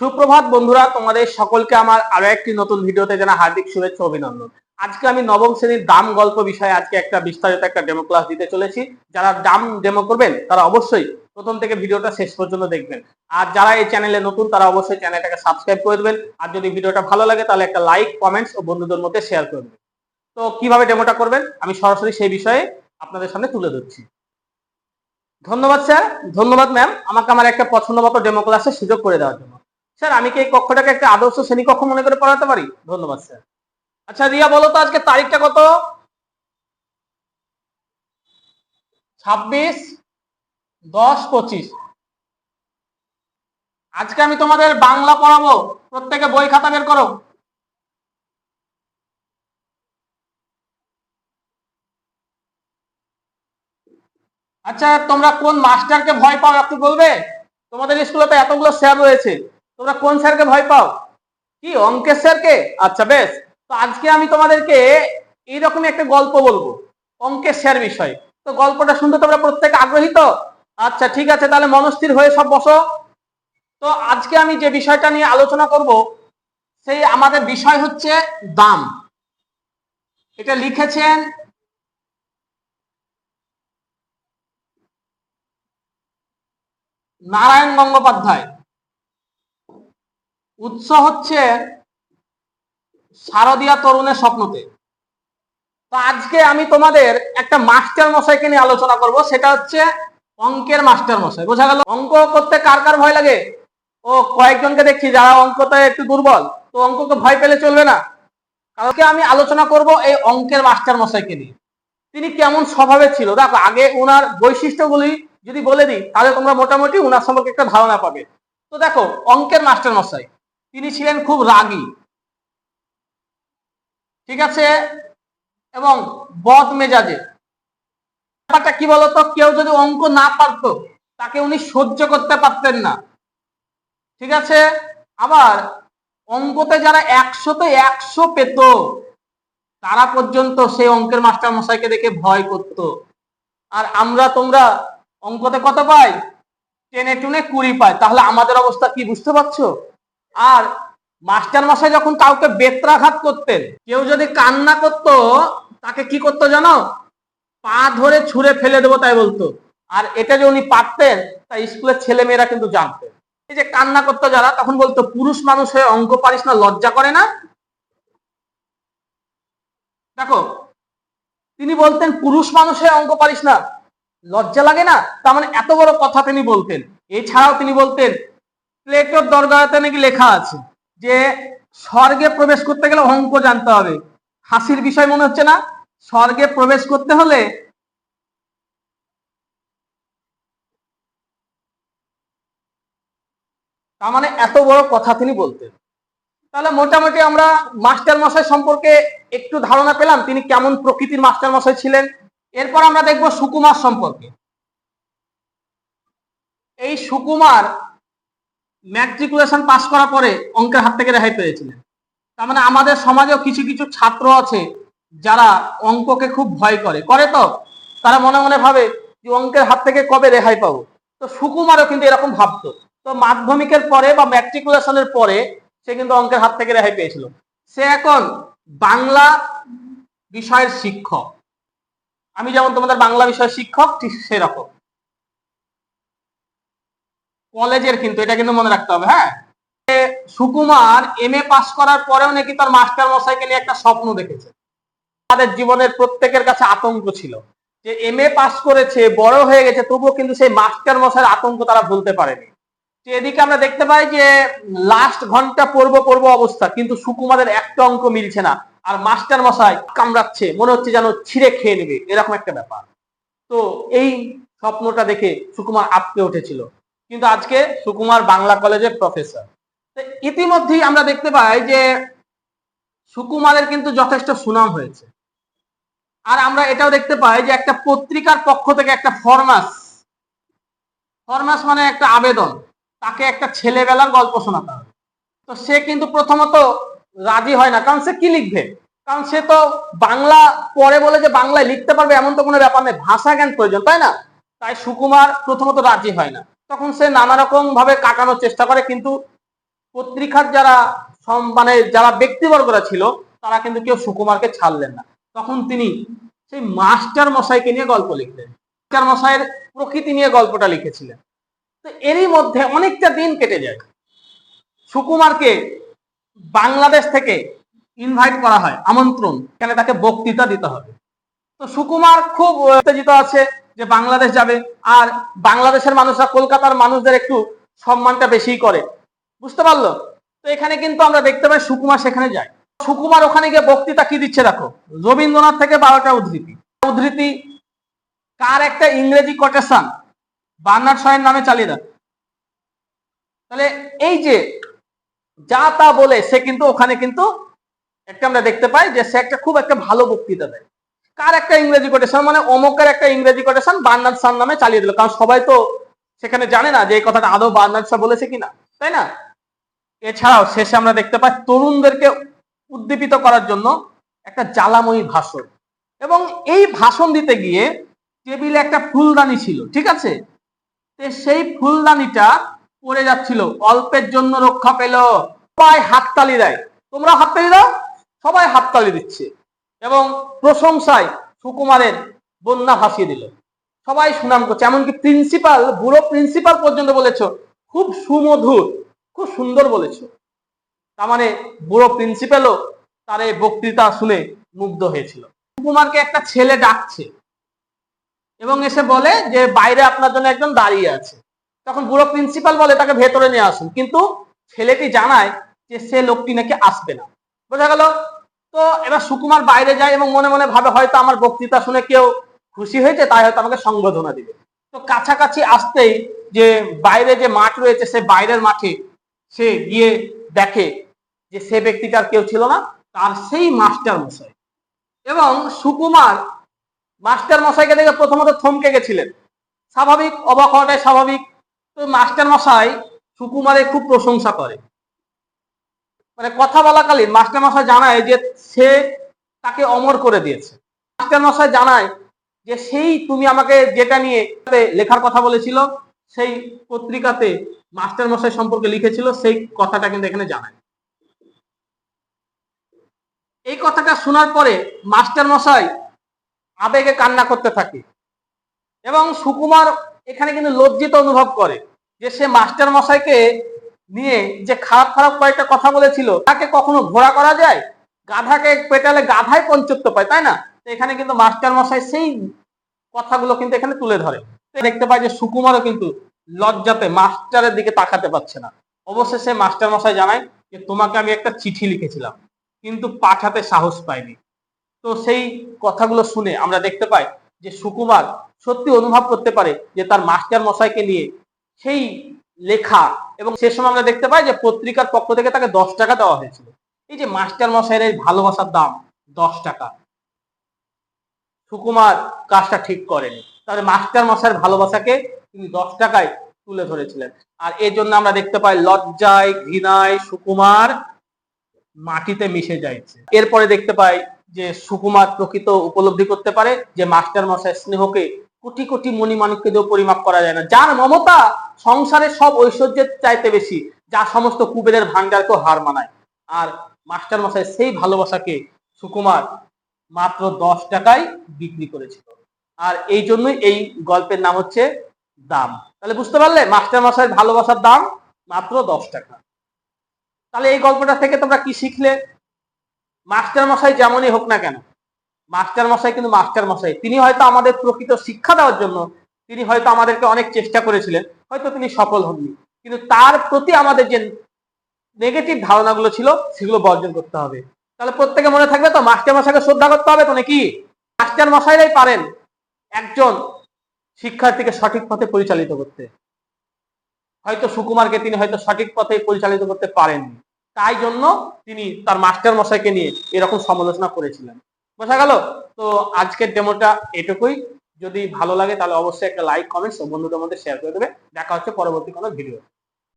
সুপ্রভাত বন্ধুরা, তোমাদের সকলকে আমার আরও একটি নতুন ভিডিওতে জানা হার্দিক শুভেচ্ছা অভিনন্দন। আজকে আমি নবম শ্রেণির দাম গল্প বিষয়ে আজকে একটা বিস্তারিত একটা ডেমো ক্লাস দিতে চলেছি। যারা দাম ডেমো করবেন, তারা অবশ্যই প্রথম থেকে ভিডিওটা শেষ পর্যন্ত দেখবেন। আর যারা এই চ্যানেলে নতুন, তারা অবশ্যই চ্যানেলটাকে সাবস্ক্রাইব করে দেবেন। আর যদি ভিডিওটা ভালো লাগে, তাহলে একটা লাইক কমেন্টস ও বন্ধুদের মধ্যে শেয়ার করে দেবেন। তো কীভাবে ডেমোটা করবেন, আমি সরাসরি সেই বিষয়ে আপনাদের সামনে তুলে ধরছি। ধন্যবাদ, স্যার। ধন্যবাদ ম্যাম আমাকে আমার একটা পছন্দ মতো ডেমো ক্লাসের সুযোগ করে দেওয়ার জন্য। স্যার, আমি কি এই কক্ষটাকে একটা আদর্শ শ্রেণীকক্ষ মনে করে পড়াতে পারি? ধন্যবাদ, স্যার। আচ্ছা রিয়া, বলো তো, আজকে তারিখটা কত? ছাব্বিশ দশ পঁচিশ। আজকে আমি তোমাদের বাংলা পড়াবো। প্রত্যেকে বই খাতা বের করো। আচ্ছা তোমরা কোন মাস্টারকে ভয় পাও, একটু বলবে? তোমাদের স্কুলে তো এতগুলো স্যার রয়েছে। তোমরা কোন স্যারকে ভয় পাও? কি অঙ্কের স্যারকে? আচ্ছা বেশ। তো আজকে আমি তোমাদেরকে এইরকমই একটা গল্প বলব অঙ্কের স্যার বিষয়। তো গল্পটা শুনতে তোমরা প্রত্যেকে আগ্রহী তো? আচ্ছা ঠিক আছে, তাহলে মনস্থির হয়ে সব বসো। তো আজকে আমি যে বিষয়টা নিয়ে আলোচনা করব, সেই আমাদের বিষয় হচ্ছে দাম। এটা লিখেছেন নারায়ণ গঙ্গোপাধ্যায়। উৎস হচ্ছে শারদীয়া তরুণের স্বপ্নতে। তো আজকে আমি তোমাদের একটা মাস্টার মশাইকে নিয়ে আলোচনা করব, সেটা হচ্ছে অঙ্কের মাস্টার মশাই। বোঝা গেল? অঙ্ক করতে কার কার ভয় লাগে? ও কয়েকজনকে দেখছি, যারা অঙ্কতে একটু দুর্বল। তো অঙ্ককে ভয় পেলে চলবে না। কালকে আমি আলোচনা করব এই অঙ্কের মাস্টার মশাইকে নিয়ে। তিনি কেমন স্বভাবে ছিল? দেখো, আগে ওনার বৈশিষ্ট্যগুলি যদি বলে দিই, তাহলে তোমরা মোটামুটি ওনার সম্পর্কে একটা ধারণা পাবে। তো দেখো, অঙ্কের মাস্টার মশাই তিনি ছিলেন খুব রাগী। ঠিক আছে? এবং বদ মেজাজে। ব্যাপারটা কি বলতো? কেউ যদি অঙ্ক না পারত, তাকে উনি সহ্য করতে পারতেন না। ঠিক আছে? আবার অঙ্কতে যারা একশোতে একশো পেত, তারা পর্যন্ত সেই অঙ্কের মাস্টার মশাইকে দেখে ভয় করত। আর আমরা তোমরা অঙ্কতে কত পাই? টেনে টুনে কুড়ি পাই। তাহলে আমাদের অবস্থা কি বুঝতে পারছ? আর মাস্টার মশাই যখন কাউকে বেত্রাঘাত করতেন, কেউ যদি কান্না করত, তাকে কি করতো জানো? পা ধরে ছুঁড়ে ফেলে দেবো তাই বলতো। আর এটা যে উনি পারতেন, তা স্কুলের ছেলে মেয়েরা কিন্তু জানতেন। এই যে কান্না করতো যারা, তখন বলতো, পুরুষ মানুষ হয়ে অঙ্ক পারিস না, লজ্জা করে না? দেখো, তিনি বলতেন, পুরুষ মানুষ হয়ে অঙ্ক পারিস না, লজ্জা লাগে না? তার মানে এত বড় কথা তিনি বলতেন। এছাড়াও তিনি বলতেন প্লেটোর দরগাতে নাকি লেখা আছে যে, স্বর্গে প্রবেশ করতে গেলে অঙ্ক জানতে হবে। হাসির বিষয় মনে হচ্ছে না? স্বর্গে প্রবেশ করতে হলে তার মানে এত বড় কথা তিনি বলতেন। তাহলে মোটামুটি আমরা মাস্টার মশাই সম্পর্কে একটু ধারণা পেলাম তিনি কেমন প্রকৃতির মাস্টার মশাই ছিলেন। এরপর আমরা দেখব সুকুমার সম্পর্কে। এই সুকুমার ম্যাট্রিকুলেশন পাস করার পরে অঙ্কের হাত থেকে রেহাই পেয়েছিলেন। তার মানে আমাদের সমাজেও কিছু কিছু ছাত্র আছে যারা অঙ্ককে খুব ভয় করে। করে তো? তারা মনে মনে ভাবে যে অঙ্কের হাত থেকে কবে রেহাই পাবো? তো সুকুমারও কিন্তু এরকম ভাবতো। তো মাধ্যমিকের পরে বা ম্যাট্রিকুলেশনের পরে সে কিন্তু অঙ্কের হাত থেকে রেহাই পেয়েছিল। সে এখন বাংলা বিষয়ের শিক্ষক। আমি যেমন তোমাদের বাংলা বিষয়ের শিক্ষক, ঠিক সেরকম। কলেজের কিন্তু, এটা কিন্তু মনে রাখতে হবে হ্যাঁ? সুকুমার এম এ পাস করার পরেও নাকি তার মাস্টার মশাইকে নিয়ে একটা স্বপ্ন দেখেছে। তাদের জীবনের প্রত্যেকের কাছে আতঙ্ক ছিল যে এম এ পাস করেছে, বড় হয়ে গেছে, তবুও কিন্তু সেই মাস্টার মশাইয়ের আতঙ্ক তারা ভুলতে পারেনি। এদিকে আমরা দেখতে পাই যে লাস্ট ঘণ্টা পড়ব পড়ব অবস্থা, কিন্তু সুকুমারের একটা অঙ্ক মিলছে না, আর মাস্টার মশাই কামড়াচ্ছে, মনে হচ্ছে যেন ছিঁড়ে খেয়ে নেবে, এরকম একটা ব্যাপার। তো এই স্বপ্নটা দেখে সুকুমার আটকে উঠেছিল। কিন্তু আজকে সুকুমার বাংলা কলেজের প্রফেসর। ইতিমধ্যেই আমরা দেখতে পাই যে সুকুমারের কিন্তু যথেষ্ট সুনাম হয়েছে। আর আমরা এটাও দেখতে পাই যে একটা পত্রিকার পক্ষ থেকে একটা ফরমাস ফরমাস মানে একটা আবেদন, তাকে একটা ছেলেবেলার গল্প শোনাতে হবে। তো সে কিন্তু প্রথমত রাজি হয় না, কারণ সে কি লিখবে? কারণ সে তো বাংলা পরে বলে যে বাংলায় লিখতে পারবে এমন তো কোনো ব্যাপার নেই, ভাষা জ্ঞান প্রয়োজন, তাই না? তাই সুকুমার প্রথমত রাজি হয় না। তখন সে নানা রকম ভাবে কাটানোর চেষ্টা করে, কিন্তু পত্রিকার যারা মানে যারা ব্যক্তিবর্গরা ছিল, তারা কিন্তু কেউ সুকুমারকে ছাড়লেন না। তখন তিনি সেই মাস্টার মশাইকে নিয়ে গল্প লিখলেন। মাস্টার মশাইয়ের প্রকৃতি নিয়ে গল্পটা লিখেছিলেন। তো এরই মধ্যে অনেকটা দিন কেটে যায়। সুকুমারকে বাংলাদেশ থেকে ইনভাইট করা হয়, আমন্ত্রণ এখানে তাকে বক্তৃতা দিতে হবে। তো সুকুমার খুব উত্তেজিত আছে যে বাংলাদেশ যাবে, আর বাংলাদেশের মানুষরা কলকাতার মানুষদের একটু সম্মানটা বেশি করে। বুঝতে পারল? তো এখানে কিন্তু আমরা দেখতে পাই সুকুমার সেখানে যায়। সুকুমার ওখানে গিয়ে বক্তৃতা কি দিচ্ছে দেখো? রবীন্দ্রনাথ থেকে বারোটা উদ্ধৃতি। উদ্ধৃতি কার একটা ইংরেজি কোটেশন বার্নার্ড শয়ের নামে চালিয়ে দেয়। তাহলে এই যে যা তা বলে, সে কিন্তু ওখানে কিন্তু একটা আমরা দেখতে পাই যে সে একটা খুব একটা ভালো বক্তৃতা দেয়। কার একটা ইংরেজি কোটেশন মানে অমুকের একটা ইংরেজি কোটেশন বার্নার্ড শাহ নামে চালিয়ে দিল। কারণ সবাই তো সেখানে জানে না যে এই কথাটা আদৌ বার্নার্ড শাহ বলেছে কিনা। তাই না? এছাড়াও শেষে আমরা দেখতে পাই তরুণদেরকে উদ্দীপিত করার জন্য একটা জ্বালাময়ী ভাষণ। এবং এই ভাষণ দিতে গিয়ে টেবিলে একটা ফুলদানি ছিল, ঠিক আছে? সেই ফুলদানিটা পড়ে যাচ্ছিল, অল্পের জন্য রক্ষা পেল। সবাই হাততালি দেয়। তোমরা হাততালি দাও, সবাই হাততালি দিচ্ছে। এবং প্রশংসায় সুকুমারের বন্যা ভাসিয়ে দিল। সবাই সুনাম করছে। এমনকি প্রিন্সিপাল বুড়ো প্রিন্সিপাল পর্যন্ত বলেছ, খুব সুমধুর, খুব সুন্দর বলেছ। তার মানে বুড়ো প্রিন্সিপালও তার এই বক্তৃতা শুনে মুগ্ধ হয়েছিল। সুকুমারকে একটা ছেলে ডাকছে এবং এসে বলে যে, বাইরে আপনার জন্য একজন দাঁড়িয়ে আছে। তখন বুড়ো প্রিন্সিপাল বলে, তাকে ভেতরে নিয়ে আসুন। কিন্তু ছেলেটি জানায় যে, সে লোকটি নাকি আসবে না। বোঝা গেল তো এবার সুকুমার বাইরে যায় এবং মনে মনে ভাবে হয়তো আমার বক্তৃতা শুনে কেউ খুশি হয়েছে, তাই হয়তো আমাকে সংবর্ধনা দিবে। তো কাছাকাছি আসতেই যে বাইরে যে মাঠ রয়েছে, সে বাইরের মাঠে সে গিয়ে দেখে যে সে ব্যক্তিটার কেউ ছিল না, তার সেই মাস্টার মশাই। এবং সুকুমার মাস্টার মশাইকে দেখে প্রথমত থমকে গেছিলেন। স্বাভাবিক, অবাক হওয়াটাই স্বাভাবিক। তো মাস্টার মশাই সুকুমারের খুব প্রশংসা করে। মানে কথা বলাকালীন মাস্টার মশাই জানায় যে সে তাকে অমর করে দিয়েছে। মাস্টার মশাই জানায় যে সেই তুমি আমাকে যেটা নিয়ে লেখার কথা বলেছিল, সেই পত্রিকাতে মাস্টার মশাই সম্পর্কে লিখেছিল, সেই কথাটা কিন্তু এখানে জানায়। এই কথাটা শোনার পরে মাস্টার মশাই আবেগে কান্না করতে থাকে এবং সুকুমার এখানে কিন্তু লজ্জিত অনুভব করে যে সে মাস্টার মশাইকে নিয়ে যে খারাপ খারাপ কয়েকটা কথা বলেছিল, তাকে কখনো ঘোরা করা যায়? গাধাকে পেটালে গাধায় পঞ্চত্ব পায়, তাই না? এখানে কিন্তু মাস্টার মশাই সেই কথাগুলো কিন্তু এখানে তুলে ধরে। দেখতে পাই যে সুকুমারও কিন্তু লজ্জাতে মাস্টারের দিকে তাকাতে পারছে না। অবশেষে মাস্টার মশাই জানায় যে, তোমাকে আমি একটা চিঠি লিখেছিলাম, কিন্তু পাঠাতে সাহস পাইনি। তো সেই কথাগুলো শুনে আমরা দেখতে পাই যে সুকুমার সত্যি অনুভব করতে পারে যে তার মাস্টার মশাইকে নিয়ে সেই লেখা এবং সে সময় আমরা দেখতে পাই যে পত্রিকার পক্ষ থেকে তাকে দশ টাকা দেওয়া হয়েছিল। এই যে মাস্টার মশাইয়ের এই ভালোবাসার দাম দশ টাকা। সুকুমার কাজটা ঠিক করেনি। তাহলে মাস্টার মশাইয়ের ভালোবাসাকে তিনি দশ টাকায় তুলে ধরেছিলেন। আর এই জন্য আমরা দেখতে পাই লজ্জায়, ঘৃণায় সুকুমার মাটিতে মিশে যাইছে। এরপরে দেখতে পাই যে সুকুমার প্রকৃত উপলব্ধি করতে পারে যে মাস্টার মশাই স্নেহকে কোটি কোটি মণিমাণিক্য দিয়েও পরিমাপ করা যায় না। যার মমতা সংসারের সব ঐশ্বর্যের চাইতে বেশি, যা সমস্ত কুবেরের ভান্ডারকেও হার মানায়। আর মাস্টার মশাই সেই ভালোবাসাকে সুকুমার মাত্র দশ টাকায় বিক্রি করেছিল। আর এই জন্যই এই গল্পের নাম হচ্ছে দাম। তাহলে বুঝতে পারলে মাস্টার মশাইয়ের ভালোবাসার দাম মাত্র দশ টাকা। তাহলে এই গল্পটা থেকে তোমরা কি শিখলে? মাস্টার মশাই যেমনই হোক না কেন মাস্টার মশাই কিন্তু মাস্টার মশাই। তিনি হয়তো আমাদের প্রকৃত শিক্ষা দেওয়ার জন্য তিনি হয়তো আমাদেরকে অনেক চেষ্টা করেছিলেন, হয়তো তিনি সফল হননি। কিন্তু তার প্রতি আমাদের যে নেগেটিভ ধারণাগুলো ছিল, সেগুলো বর্জন করতে হবে। তাহলে প্রত্যেকে মনে থাকবে তো, মাস্টার মশাইকে শ্রদ্ধা করতে হবে তো নাকি? মাস্টার মশাইরাই পারেন একজন শিক্ষার্থীকে সঠিক পথে পরিচালিত করতে। হয়তো সুকুমারকে তিনি হয়তো সঠিক পথে পরিচালিত করতে পারেননি। তাই জন্য তিনি তার মাস্টার মশাইকে নিয়ে এরকম সমালোচনা করেছিলেন। বোঝা গেল। তো আজকের ডেমোটা এটুকুই। যদি ভালো লাগে তাহলে অবশ্যই একটা লাইক কমেন্টস ও বন্ধুদের মধ্যে শেয়ার করে দেবে। দেখা হচ্ছে পরবর্তী কোনো ভিডিও